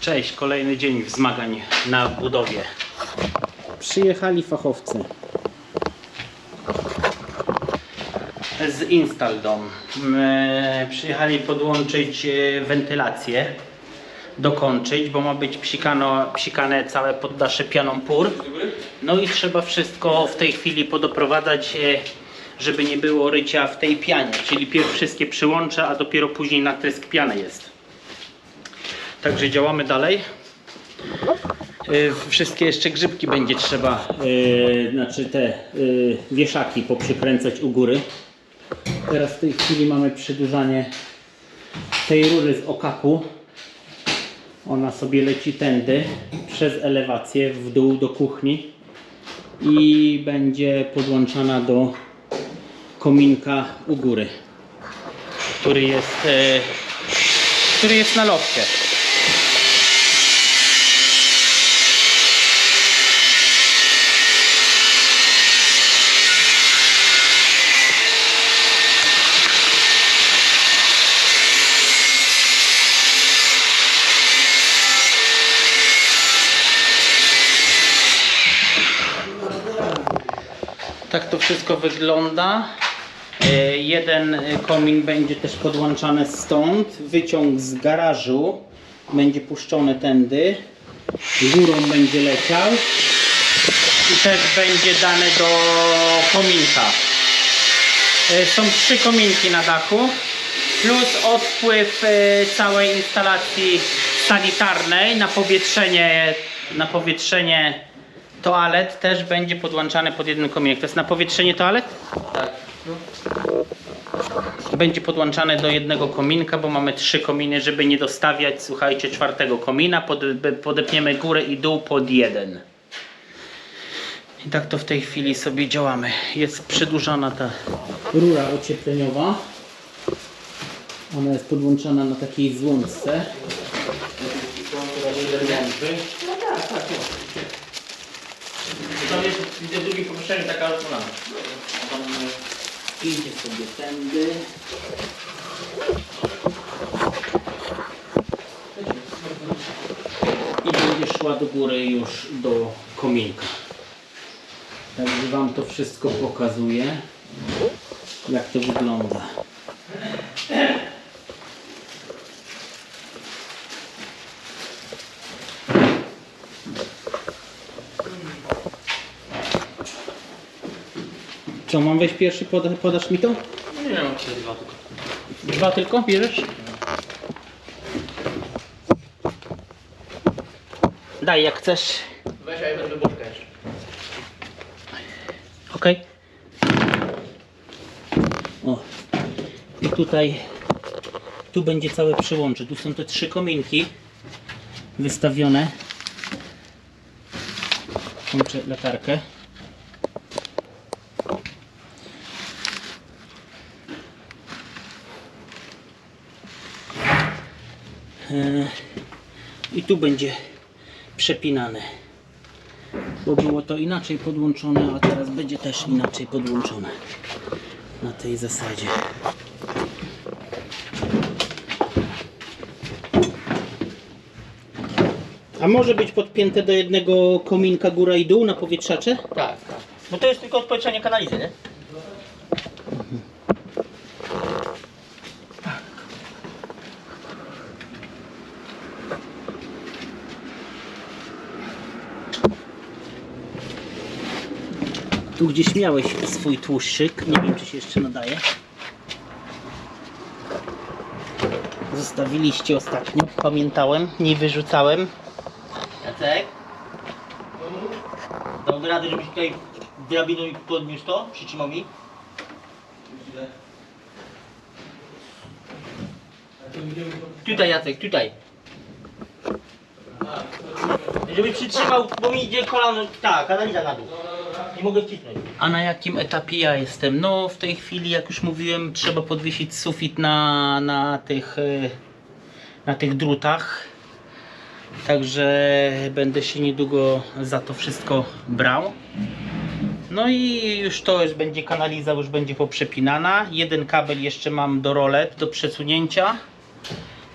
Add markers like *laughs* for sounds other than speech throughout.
Cześć, kolejny dzień zmagań na budowie. Przyjechali fachowcy z Instaldom. E, Przyjechali podłączyć e, wentylację, dokończyć, bo ma być psikano, psikane całe poddasze pianą pór. No i trzeba wszystko w tej chwili podoprowadzać, e, żeby nie było rycia w tej pianie. Czyli pierw wszystkie przyłącze, a dopiero później natrysk piany jest. Także działamy dalej. Y, Wszystkie jeszcze grzybki będzie trzeba, y, znaczy te y, wieszaki poprzykręcać u góry. Teraz w tej chwili mamy przedłużanie tej rury z okapu. Ona sobie leci tędy przez elewację w dół do kuchni i będzie podłączana do kominka u góry, który jest, który jest na lofcie. To wszystko wygląda. E, Jeden e, komin będzie też podłączany stąd. Wyciąg z garażu będzie puszczony tędy. Górą będzie leciał. I też będzie dany do kominka. E, Są trzy kominki na dachu. Plus odpływ całej instalacji sanitarnej na powietrzenie, na powietrzenie toalet też będzie podłączany pod jednym kominek. To jest na powietrzenie toalet? Tak. Będzie podłączany do jednego kominka, bo mamy trzy kominy, żeby nie dostawiać, słuchajcie, czwartego komina. Pod, podepniemy górę i dół pod jeden. I tak to w tej chwili sobie działamy. Jest przedłużana ta rura ociepleniowa. Ona jest podłączona na takiej złączce. No tak, tak. Tam jest w drugim pomieszczeniu taka rozmana. Tam Idzie sobie tędy. I będzie szła do góry już do kominka. Także Wam to wszystko pokazuję, jak to wygląda. Co, mam wejść pierwszy? Poda, podasz mi to? nie wiem, czy dwa tylko. Dwa tylko bierzesz? Daj jak chcesz. Weź, a ja będę boczka jeszcze. Okej. O. I tutaj tu będzie całe przyłącze. Tu są te trzy kominki wystawione. Włączę latarkę. E, I tu będzie przepinane bo było to inaczej podłączone, a teraz będzie też inaczej podłączone na tej zasadzie. A może być podpięte do jednego kominka góra i dół na powietrzacze? Tak, tak. Bo to jest tylko odpowietrzenie kanalizy, nie? Tu gdzieś miałeś swój tłuszczyk, nie wiem czy się jeszcze nadaje. Zostawiliście ostatnio, pamiętałem, nie wyrzucałem. Jacek? Dałby radę, żebyś tutaj drabiną i podniósł to? Przytrzymał mi? Tutaj Jacek, tutaj. Żeby przytrzymał, bo mi idzie kolano, tak, analiza na dół. Mogę wcisnąć. A na jakim etapie ja jestem? No w tej chwili, jak już mówiłem, trzeba podwiesić sufit na, na, tych, e, na tych drutach. Także będę się niedługo za to wszystko brał. No i już to już będzie kanaliza, już będzie poprzepinana. Jeden kabel jeszcze mam do rolet do przesunięcia.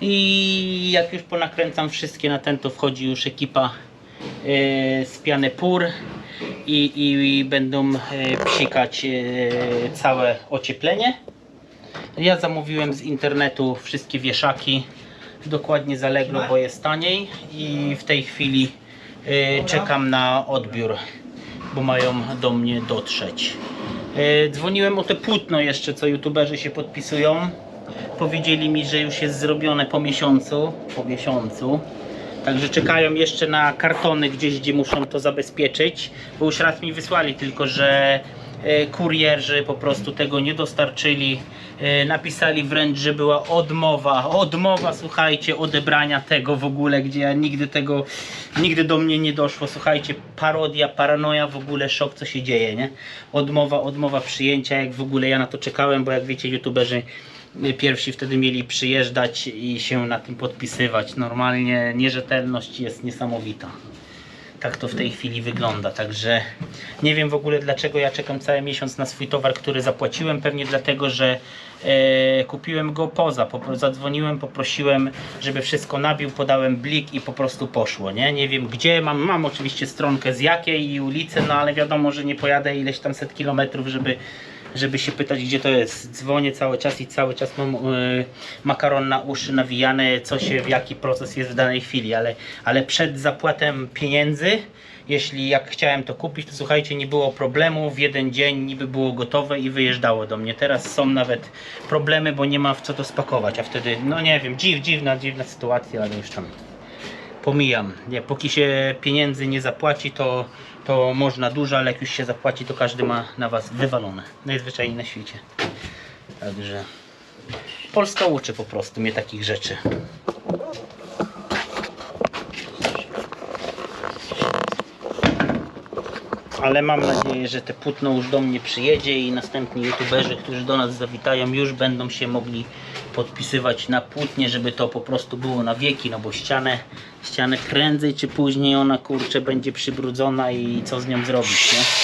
I jak już ponakręcam wszystkie na ten, to wchodzi już ekipa e, z piany pur i, i, będą e, psikać e, całe ocieplenie. Ja zamówiłem z internetu wszystkie wieszaki, dokładnie z Allegro, bo jest taniej i w tej chwili e, czekam na odbiór, bo mają do mnie dotrzeć. Dzwoniłem o te płótno jeszcze, co youtuberzy się podpisują. Powiedzieli mi, że już jest zrobione po miesiącu. Po miesiącu. Także czekają jeszcze na kartony gdzieś, gdzie muszą to zabezpieczyć. Bo już raz mi wysłali, tylko że e, kurierzy po prostu tego nie dostarczyli. E, Napisali wręcz, że była odmowa, odmowa, słuchajcie, odebrania tego w ogóle, gdzie ja nigdy tego, nigdy do mnie nie doszło. Słuchajcie, parodia, paranoja, w ogóle szok, co się dzieje, nie? Odmowa, odmowa przyjęcia, jak w ogóle ja na to czekałem, bo jak wiecie, youtuberzy pierwsi wtedy mieli przyjeżdżać i się na tym podpisywać. Normalnie nierzetelność jest niesamowita. Tak to w tej chwili wygląda, także nie wiem w ogóle dlaczego ja czekam cały miesiąc na swój towar, który zapłaciłem. Pewnie dlatego, że e, kupiłem go poza. Po, zadzwoniłem, poprosiłem, żeby wszystko nabił, podałem blik i po prostu poszło. Nie, nie wiem gdzie. Mam, mam oczywiście stronkę z jakiej i ulicę, no ale wiadomo, że nie pojadę ileś tam set kilometrów, żeby żeby się pytać, gdzie to jest. Dzwonię cały czas i cały czas mam y, makaron na uszy nawijane, co się, w jaki proces jest w danej chwili, ale, ale przed zapłatem pieniędzy, jeśli jak chciałem to kupić, to słuchajcie, nie było problemu, w jeden dzień niby było gotowe i wyjeżdżało do mnie. Teraz są nawet problemy, bo nie ma w co to spakować, a wtedy, no nie wiem, dziw, dziwna, dziwna sytuacja, ale już tam pomijam. Póki się pieniędzy nie zapłaci, to, to można dużo, ale jak już się zapłaci, to każdy ma na was wywalone. Najzwyczajniej na świecie. Także Polska uczy po prostu mnie takich rzeczy. Ale mam nadzieję, że te płótno już do mnie przyjedzie i następni youtuberzy, którzy do nas zawitają, już będą się mogli podpisywać na płótnie, żeby to po prostu było na wieki, no bo ścianę, ścianę prędzej czy później ona kurczę będzie przybrudzona i co z nią zrobić, nie?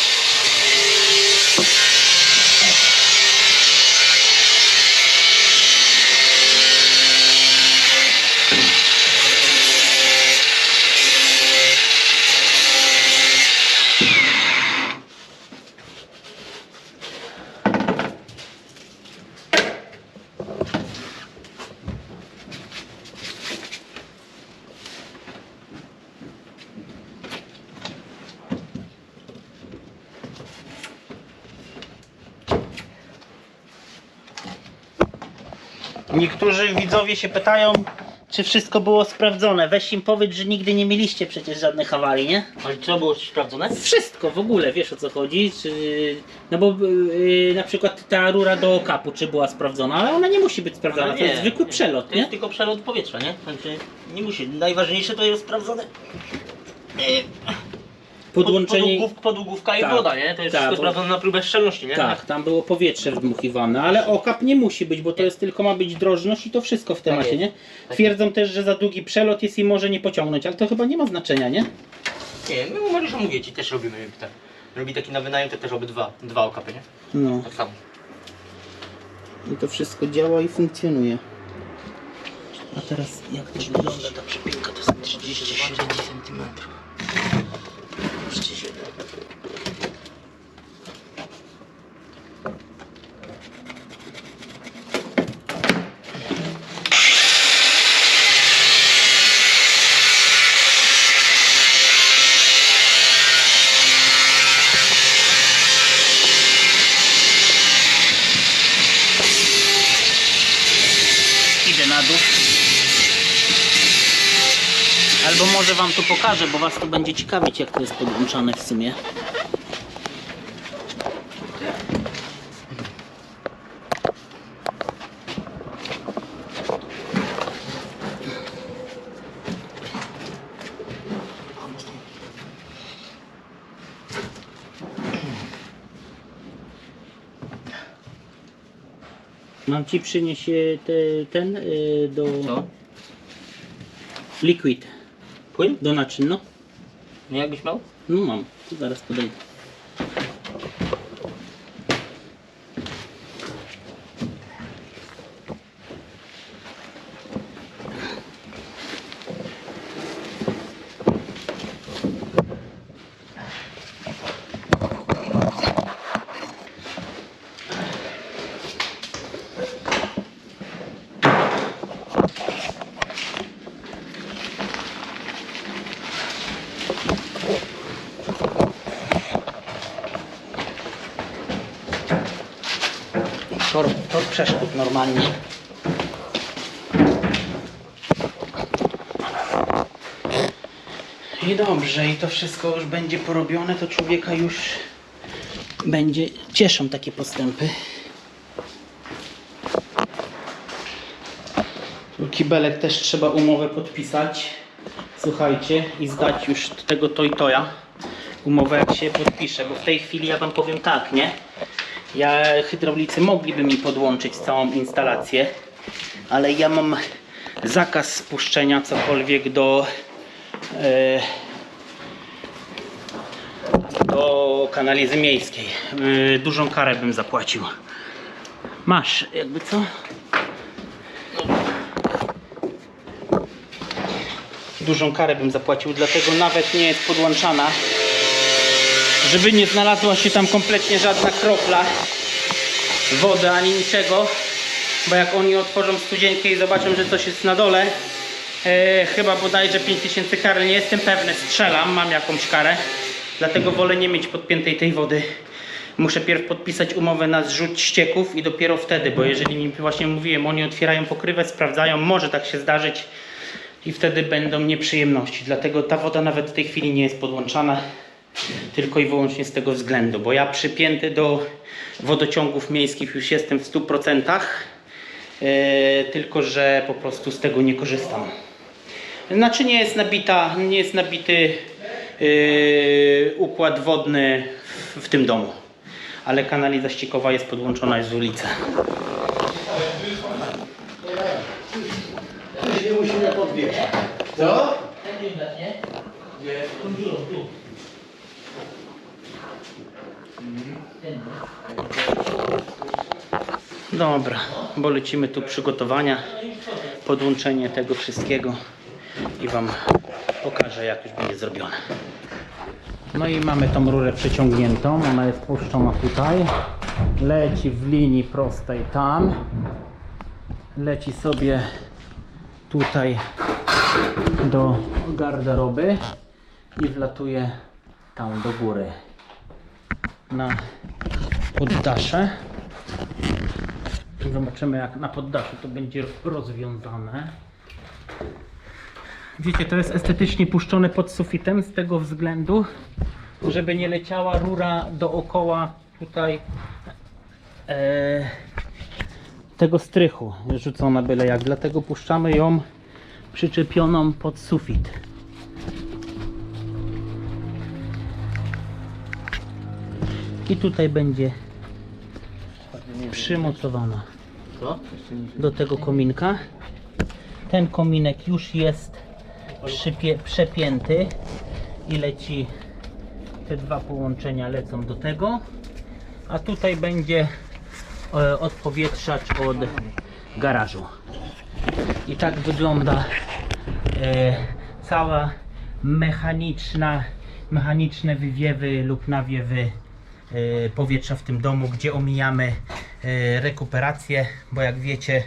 Widzowie się pytają, czy wszystko było sprawdzone. Weź im powiedz, że nigdy nie mieliście przecież żadnych awarii, nie? Ale co było sprawdzone? Wszystko w ogóle, wiesz o co chodzi? Czy, no bo yy, na przykład ta rura do kapu, czy była sprawdzona, ale ona nie musi być sprawdzona, Ale to jest zwykły nie. przelot, To nie? jest tylko przelot powietrza, nie? Także nie musi. Najważniejsze to jest sprawdzone. Podłączenie... Podługów, podługówka i Tak, woda, nie? To jest tak, wszystko bo- sprawdzone na próbę szczelności, nie? Tak, tam było powietrze wdmuchiwane, ale okap nie musi być, bo to jest tylko ma być drożność i to wszystko w temacie, jest. nie? Tak Twierdzą też, że za długi przelot jest i może nie pociągnąć, ale to chyba nie ma znaczenia, nie? Nie, my u Mariusza mówię ci, też robimy tak. Robi taki na wynajem, to też robi dwa, okapy, nie? No Tak samo. i to wszystko działa i funkcjonuje. A teraz jak to wygląda ta przypinka, to jest 37 cm. 37. Idę wam to pokażę, bo was to będzie ciekawić jak to jest podłączane w sumie. Mam ci przynieść e, te, ten e, do Co? liquid Płyn? do naczyń, no. Nie jakbyś miał? No mam, to zaraz podejdę. przeszkód normalnie. I dobrze, i to wszystko już będzie porobione, to człowieka już będzie cieszą takie postępy. Kibelek też trzeba umowę podpisać. Słuchajcie, i zdać już tego to i toja. Umowę jak się podpisze, bo w tej chwili ja wam powiem tak, nie? Ja hydraulicy mogliby mi podłączyć całą instalację, ale ja mam zakaz spuszczenia cokolwiek do do kanalizy miejskiej. E, dużą karę bym zapłacił. Masz, jakby co? Dużą karę bym zapłacił, dlatego nawet nie jest podłączana. Żeby nie znalazła się tam kompletnie żadna kropla wody ani niczego, bo jak oni otworzą studzienkę i zobaczą, że coś jest na dole, e, chyba bodajże 5000 kary, nie jestem pewny, strzelam, mam jakąś karę, dlatego wolę nie mieć podpiętej tej wody. Muszę pierw podpisać umowę na zrzut ścieków i dopiero wtedy, bo jeżeli mi właśnie mówiłem, oni otwierają pokrywę, sprawdzają, może tak się zdarzyć i wtedy będą nieprzyjemności. Dlatego ta woda nawet w tej chwili nie jest podłączana tylko i wyłącznie z tego względu, bo ja przypięty do wodociągów miejskich już jestem w 100%, e, tylko że po prostu z tego nie korzystam. Znaczy nie jest nabita, nie jest nabity e, układ wodny w, w tym domu, ale kanaliza ściekowa jest podłączona z ulicy. Nie musimy podbiegać. Co? Dobra, bo lecimy tu przygotowania, podłączenie tego wszystkiego i Wam pokażę jak już będzie zrobione. No i mamy tą rurę przeciągniętą, ona jest puszczona tutaj, leci w linii prostej tam, leci sobie tutaj do garderoby i wlatuje tam do góry na poddasze. Zobaczymy jak na poddaszu to będzie rozwiązane. Wiecie, to jest estetycznie puszczone pod sufitem z tego względu, żeby nie leciała rura dookoła tutaj e, tego strychu rzucona byle jak. Dlatego puszczamy ją przyczepioną pod sufit. I tutaj będzie przymocowana Co? do tego kominka. Ten kominek już jest przepięty i leci te dwa połączenia lecą do tego. A tutaj będzie e, odpowietrzacz od garażu. I tak wygląda e, cała mechaniczna, mechaniczne wywiewy lub nawiewy e, powietrza w tym domu, gdzie omijamy e, rekuperację, bo jak wiecie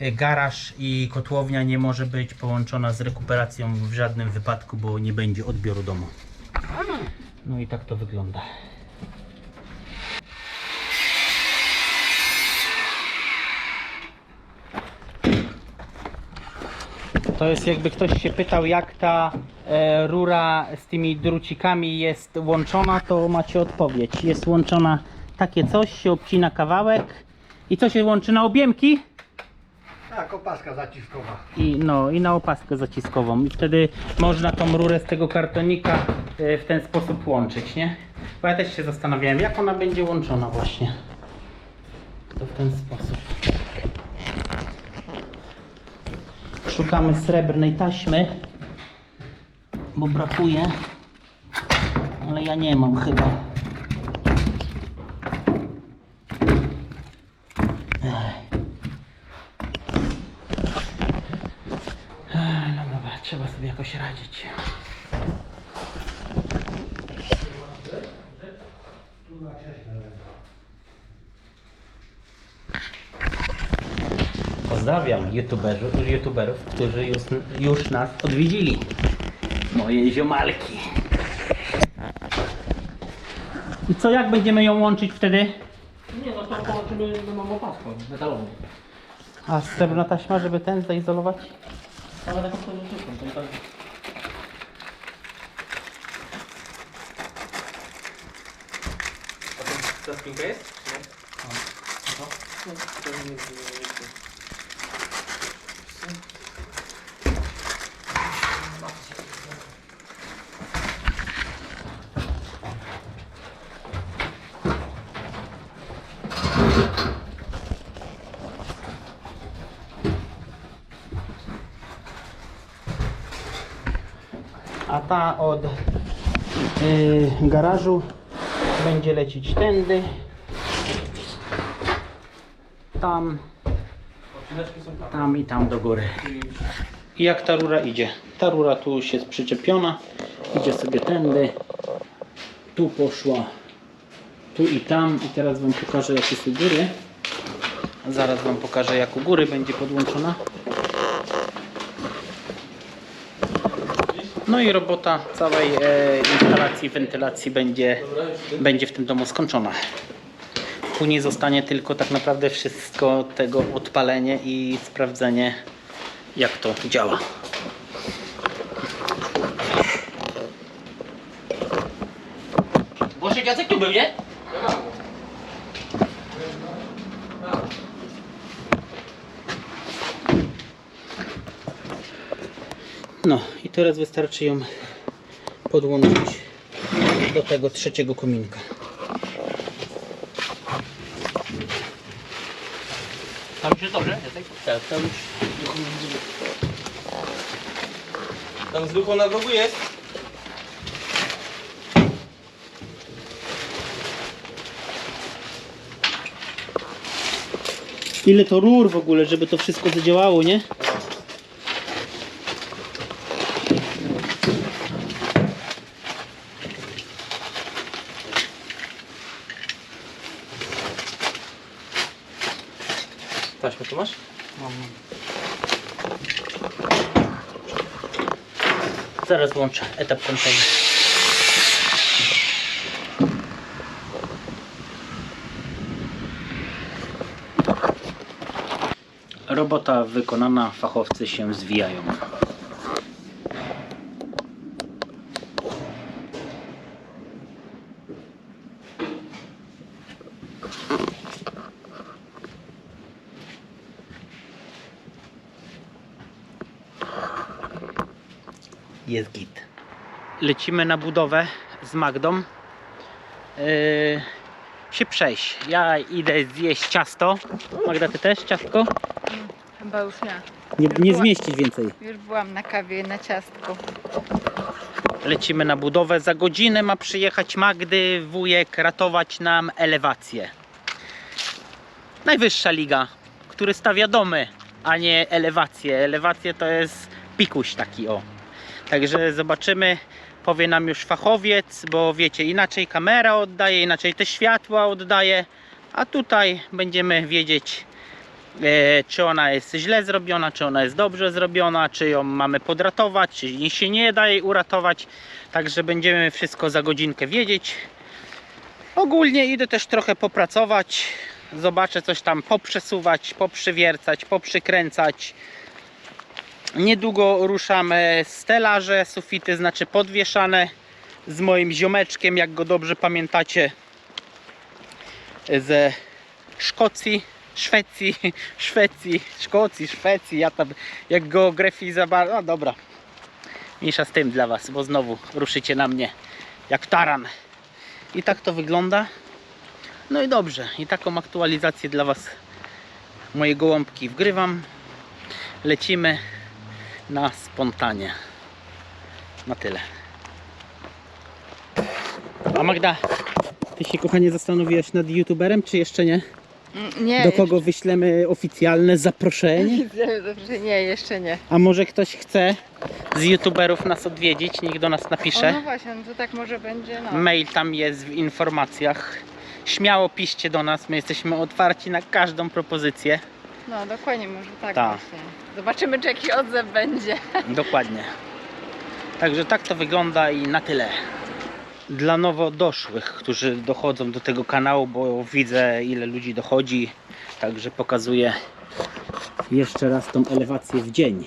garaż i kotłownia nie może być połączona z rekuperacją w żadnym wypadku, bo nie będzie odbioru domu. No i tak to wygląda. To jest jakby ktoś się pytał jak ta e, rura z tymi drucikami jest łączona, to macie odpowiedź. Jest łączona takie coś, się obcina kawałek i co się łączy na objemki Tak, opaska zaciskowa. i, no, i na opaskę zaciskową. I wtedy można tą rurę z tego kartonika e, w ten sposób łączyć, nie? Bo ja też się zastanawiałem, jak ona będzie łączona właśnie. To w ten sposób. Szukamy srebrnej taśmy, bo brakuje, ale ja nie mam chyba. Ech. Ech, No dobra, trzeba sobie jakoś radzić. Pozdrawiam youtuberów, youtuberów którzy już, już nas odwiedzili. Moje ziomalki. I co, jak będziemy ją łączyć wtedy? Nie no, to połączymy do mam opaską metalową. A srebrna taśma, żeby ten zaizolować? Ale taką podróżniką, to i tak... Ta spinka jest? A ta od y, garażu będzie lecieć tędy. Tam. tam i tam do góry. I jak ta rura idzie? Ta rura tu już jest przyczepiona. Idzie sobie tędy. Tu poszła. Tu i tam. I teraz wam pokażę jak jest u góry. Zaraz wam pokażę jak u góry będzie podłączona. No i robota całej e, instalacji, wentylacji będzie, będzie w tym domu skończona. Później zostanie tylko tak naprawdę wszystko tego odpalenie i sprawdzenie jak to działa. Boże, Jacek tu był, nie? No i teraz wystarczy ją podłączyć do tego trzeciego kominka. Tam już jest dobrze, Jacek? Tak, to już Tam z duchą na rogu jest? Ile to rur w ogóle, żeby to wszystko zadziałało, nie? Taśmę tu masz? Zaraz włączę etap kończenia. Robota wykonana, fachowcy się zwijają. Jest git. Lecimy na budowę z Magdą. Yy, się przejść. Ja idę zjeść ciasto. Magda, ty też ciastko? Chyba już nie. Nie, nie zmieścić więcej. Już byłam na kawie na ciastku. Lecimy na budowę. Za godzinę ma przyjechać Magdy, wujek, ratować nam elewację. Najwyższa liga, który stawia domy, a nie elewacje. Elewacje to jest pikuś taki o. Także zobaczymy. Powie nam już fachowiec, bo wiecie, inaczej kamera oddaje, inaczej te światła oddaje, a tutaj będziemy wiedzieć, e, czy ona jest źle zrobiona, czy ona jest dobrze zrobiona, czy ją mamy podratować, czy się nie da jej uratować. Także będziemy wszystko za godzinkę wiedzieć. Ogólnie idę też trochę popracować. Zobaczę coś tam poprzesuwać, poprzywiercać, poprzykręcać. Niedługo ruszamy stelaże, sufity znaczy podwieszane z moim ziomeczkiem, jak go dobrze pamiętacie, ze Szkocji, Szwecji, *laughs* Szwecji, Szkocji, Szwecji, ja tam jak geografii za bardzo, no dobra, mniejsza z tym dla Was, bo znowu ruszycie na mnie jak taran. I tak to wygląda. No i dobrze, i taką aktualizację dla Was moje gołąbki wgrywam. Lecimy na spontanie. Na tyle. A Magda, ty się kochanie zastanowiłaś nad youtuberem, czy jeszcze nie? Mm, Nie. Do kogo wyślemy oficjalne zaproszenie? *laughs* Dobrze, nie, jeszcze nie. A może ktoś chce z youtuberów nas odwiedzić? Niech do nas O, no napisze. właśnie, no to tak może będzie, no. Mail tam jest w informacjach. Śmiało piszcie do nas, my jesteśmy otwarci na każdą propozycję. No, dokładnie, może tak Tak. właśnie. Zobaczymy, czy jakiś odzew będzie. *laughs* Dokładnie. Także tak to wygląda i na tyle. dla nowo doszłych, którzy dochodzą do tego kanału, bo widzę ile ludzi dochodzi, także pokazuję jeszcze raz tą elewację w dzień.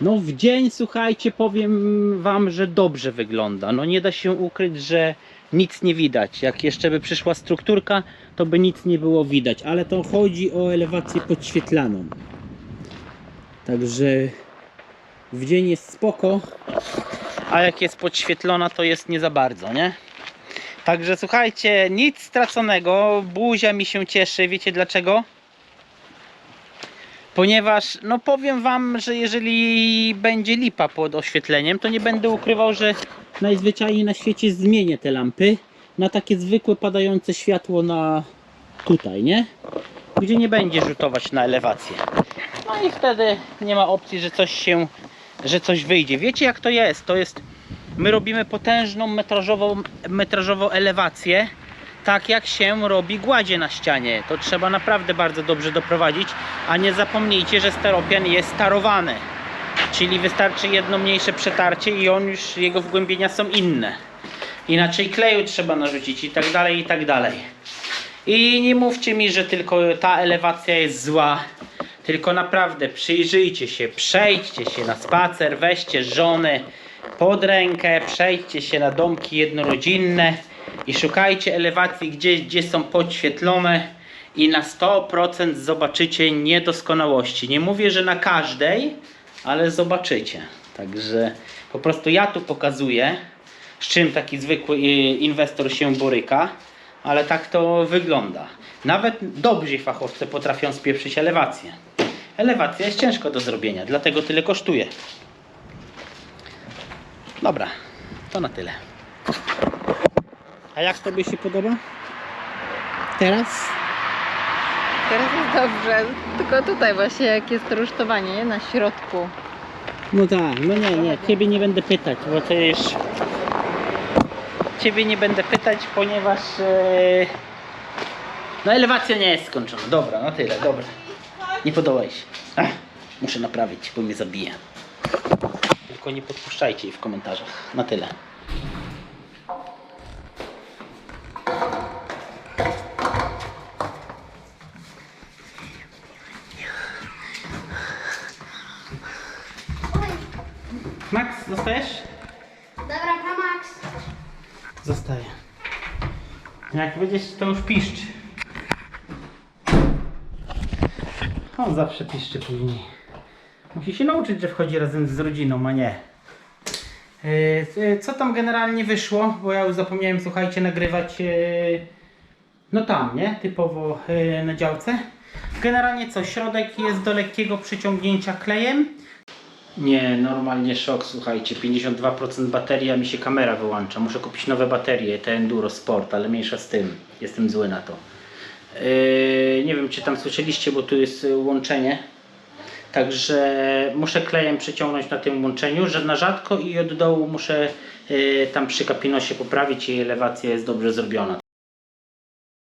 No w dzień, słuchajcie, powiem wam, że dobrze wygląda. No nie da się ukryć, że nic nie widać. Jak jeszcze by przyszła strukturka, to by nic nie było widać, ale to chodzi o elewację podświetlaną. Także w dzień jest spoko, a jak jest podświetlona, to jest nie za bardzo, nie? Także słuchajcie, nic straconego, buzia mi się cieszy, wiecie dlaczego? Ponieważ, no powiem wam, że jeżeli będzie lipa pod oświetleniem, to nie będę ukrywał, że najzwyczajniej na świecie zmienię te lampy na takie zwykłe padające światło na tutaj, nie? Gdzie nie będzie rzutować na elewację. No i wtedy nie ma opcji, że coś się, że coś wyjdzie. Wiecie jak to jest? To jest, my robimy potężną metrażową, metrażową elewację, tak jak się robi gładzie na ścianie. To trzeba naprawdę bardzo dobrze doprowadzić, a nie zapomnijcie, że steropian jest starowany. Czyli wystarczy jedno mniejsze przetarcie i on już, jego wgłębienia są inne. Inaczej kleju trzeba narzucić i tak dalej, i tak dalej. I nie mówcie mi, że tylko ta elewacja jest zła. Tylko naprawdę przyjrzyjcie się, przejdźcie się na spacer, weźcie żony pod rękę, przejdźcie się na domki jednorodzinne i szukajcie elewacji gdzieś, gdzie są podświetlone i na 100% zobaczycie niedoskonałości. Nie mówię, że na każdej, ale zobaczycie. Także po prostu ja tu pokazuję, z czym taki zwykły y, inwestor się boryka, ale tak to wygląda. Nawet dobrzy fachowcy potrafią spieprzyć elewację. Elewacja jest ciężko do zrobienia, dlatego tyle kosztuje. Dobra, to na tyle. A jak Tobie się podoba? Teraz? Teraz jest dobrze. Tylko tutaj właśnie jak jest rusztowanie, nie? Na środku. No tak, no nie, nie, Ciebie nie będę pytać, bo to już... Ciebie nie będę pytać, ponieważ... E... No elewacja nie jest skończona. Dobra, na tyle, dobra. Nie podoba się. Ach, muszę naprawić, bo mnie zabije. Tylko nie podpuszczajcie jej w komentarzach. Na tyle. Jak będziesz, to już piszcz. On zawsze piszczy później. Musi się nauczyć, że wchodzi razem z rodziną, a nie. Yy, yy, Co tam generalnie wyszło? Bo ja już zapomniałem, słuchajcie, nagrywać yy, no tam, nie? Typowo na działce. Generalnie co? Środek jest do lekkiego przyciągnięcia klejem. Nie, normalnie szok, słuchajcie, 52% baterii, a mi się kamera wyłącza. Muszę kupić nowe baterie, te Enduro Sport, ale mniejsza z tym. Jestem zły na to. Yy, nie wiem, czy tam słyszeliście, bo tu jest y, łączenie. Także muszę klejem przyciągnąć na tym łączeniu, że na rzadko i od dołu muszę yy, tam przy kapinosie poprawić i elewacja jest dobrze zrobiona.